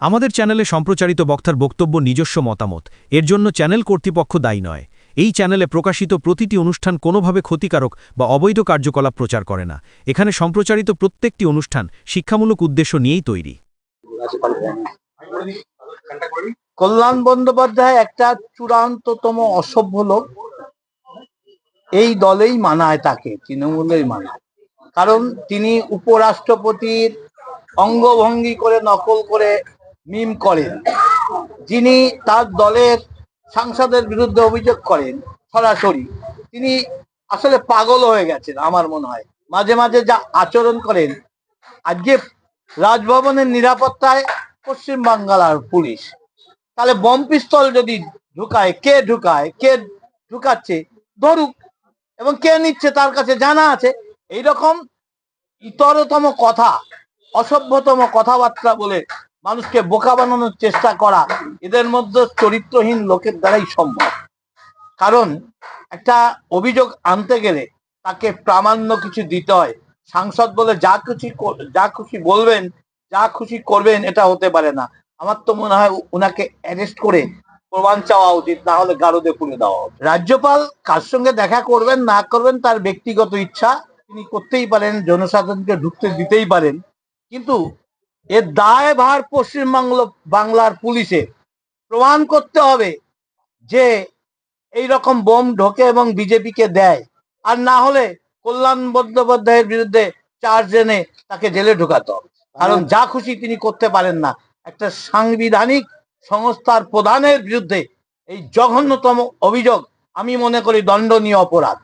আমাদের চ্যানেলে সম্প্রচারিত বক্তার বক্তব্য নিজস্ব মতামত। এর জন্য চ্যানেল কর্তৃপক্ষ দায়ী নয়। এই চ্যানেলে প্রকাশিত প্রতিটি অনুষ্ঠান কোনোভাবে ক্ষতিকারক বা অবৈধ কার্যকলাপ প্রচার করে না। এখানে সম্প্রচারিত প্রত্যেকটি অনুষ্ঠান শিক্ষামূলক উদ্দেশ্য নিয়েই তৈরি। কল্যাণ বন্দ্যোপাধ্যায় একটা চূড়ান্ততম অসভ্য লোক। এই দলেই মানায় তাকে, তৃণমূলেই মানায়। কারণ তিনি উপরাষ্ট্রপতির অঙ্গভঙ্গি করে নকল করে মিম করেন। যিনি তার দলের সাংসদের বিরুদ্ধে অভিযোগ করেন, সরাসরি। তিনি আসলে পাগল হয়ে গেছেন, আমার মনে হয়। মাঝে মাঝে যা আচরণ করেন, আজকে রাজভবনের নিরাপত্তায় পশ্চিম বাংলার পুলিশ। তাহলে বম পিস্তল যদি ঢুকায়, কে ঢুকায়, কে ঢুকাচ্ছে, ধরুক, এবং কে নিচ্ছে তার কাছে জানা আছে, এইরকম ইতরতম কথা, অসভ্যতম কথাবার্তা বলে মানুষকে বোকা বানানোর চেষ্টা করা এদের মধ্যে চরিত্রহীন লোকের দ্বারাই সম্ভব। কারণ একটা অভিযোগ আনতে গেলে তাকে প্রামাণ্য কিছু দিতে হয়। সাংসদ বলে যা খুশি যা খুশি বলবেন, যা খুশি করবেন এটা হতে পারে না। আমার তো মনে হয় উনাকে অ্যারেস্ট করে প্রমাণ চাওয়া উচিত, না হলে গারদে পুড়ে দেওয়া উচিত। রাজ্যপাল কার সঙ্গে দেখা করবেন, না করবেন তার ব্যক্তিগত ইচ্ছা, তিনি করতেই পারেন, জনসাধারণকে ঢুকতে দিতেই পারেন। কিন্তু এর দায় ভার পশ্চিমবাংল বাংলার পুলিশে। প্রমাণ করতে হবে যে এই রকম বোম ঢোকে এবং বিজেপিকে দেয়। আর না হলে কল্যাণ বন্দ্যোপাধ্যায়ের বিরুদ্ধে চার্জ এনে তাকে জেলে ঢোকাতে হবে। কারণ যা খুশি তিনি করতে পারেন না। একটা সাংবিধানিক সংস্থার প্রধানের বিরুদ্ধে এই জঘন্যতম অভিযোগ আমি মনে করি দণ্ডনীয় অপরাধ।